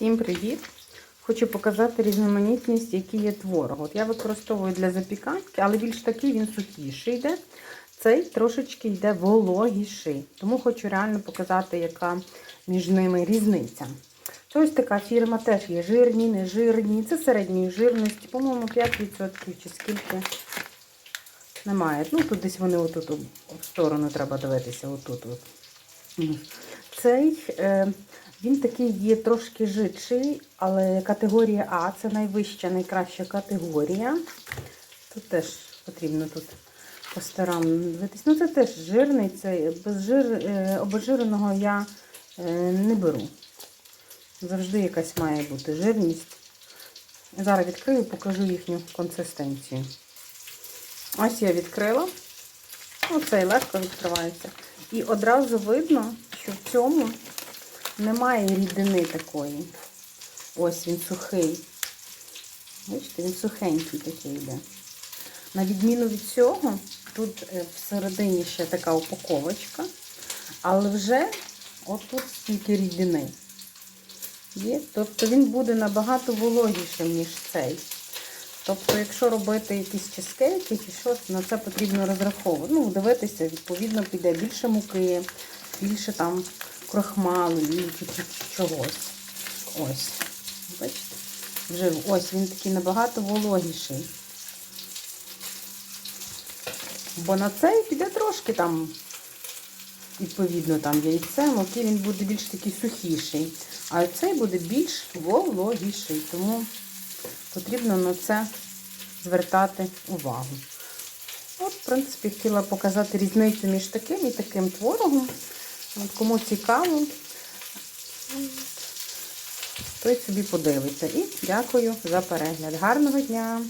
Всім привіт! Хочу показати різноманітність, які є творог. От я використовую для запіканки, але більш такий він сухіший йде. Цей трошечки йде вологіший. Тому хочу реально показати, яка між ними різниця. Це ось така фірма теж є жирні, нежирні. Це середньої жирності, по-моєму, 5% чи скільки. Немає. Ну, тут десь вони отут в сторону треба дивитися. Отут. От. Цей е, він такий є трошки жидший, але категорія А це найвища, найкраща категорія. Тут теж потрібно тут постаранно дивитись. Ну, це теж жирний, це без жир, е, обезжиреного я е, не беру. Завжди якась має бути жирність. Зараз відкрию, покажу їхню консистенцію. Ось я відкрила. Оцей легко відкривається. І одразу видно, що в цьому немає рідини такої. Ось він сухий. Бачите, він сухенький такий йде. На відміну від цього, тут е, всередині ще така упаковочка, але вже отут стільки рідини є. Тобто він буде набагато вологішим, ніж цей. Тобто, якщо робити якісь чизкейки чи щось, на це потрібно розраховувати. Ну, дивитися, відповідно, піде більше муки, більше там крохмалу, чи чогось. Ось. Бачите? Вже ось він такий набагато вологіший. Бо на цей піде трошки там, відповідно, там яйце, муки, він буде більш такий сухіший. А цей буде більш вологіший. Тому потрібно на це звертати увагу. От, в принципі, хотіла показати різницю між таким і таким творогом. От, Кому цікаво, той собі подивиться. І дякую за перегляд. Гарного дня!